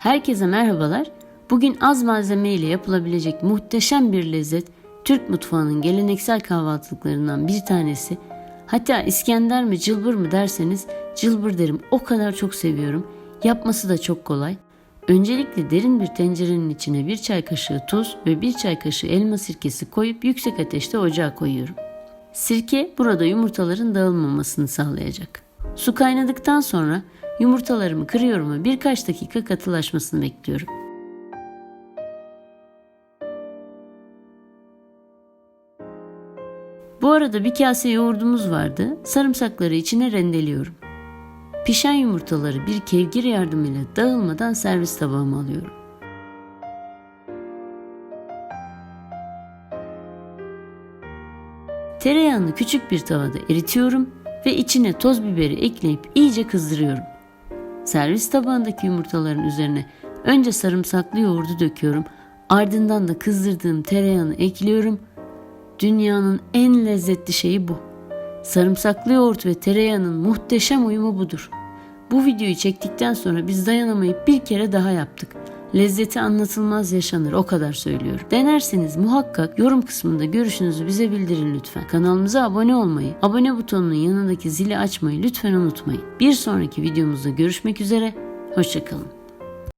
Herkese merhabalar. Bugün az malzeme ile yapılabilecek muhteşem bir lezzet Türk mutfağının geleneksel kahvaltılıklarından bir tanesi. Hatta İskender mi cılbır mı derseniz cılbır derim. O kadar çok seviyorum. Yapması da çok kolay. Öncelikle derin bir tencerenin içine bir çay kaşığı tuz ve bir çay kaşığı elma sirkesi koyup yüksek ateşte ocağa koyuyorum. Sirke burada yumurtaların dağılmamasını sağlayacak. Su kaynadıktan sonra yumurtalarımı kırıyorum ve birkaç dakika katılaşmasını bekliyorum. Bu arada bir kase yoğurdumuz vardı. Sarımsakları içine rendeliyorum. Pişen yumurtaları bir kevgir yardımıyla dağılmadan servis tabağıma alıyorum. Tereyağını küçük bir tavada eritiyorum ve içine toz biberi ekleyip iyice kızdırıyorum. Servis tabağındaki yumurtaların üzerine önce sarımsaklı yoğurdu döküyorum. Ardından da kızdırdığım tereyağını ekliyorum. Dünyanın en lezzetli şeyi bu. Sarımsaklı yoğurt ve tereyağının muhteşem uyumu budur. Bu videoyu çektikten sonra biz dayanamayıp bir kere daha yaptık. Lezzeti anlatılmaz yaşanır o kadar söylüyorum. Denerseniz muhakkak yorum kısmında görüşünüzü bize bildirin lütfen. Kanalımıza abone olmayı, abone butonunun yanındaki zili açmayı lütfen unutmayın. Bir sonraki videomuzda görüşmek üzere, hoşçakalın.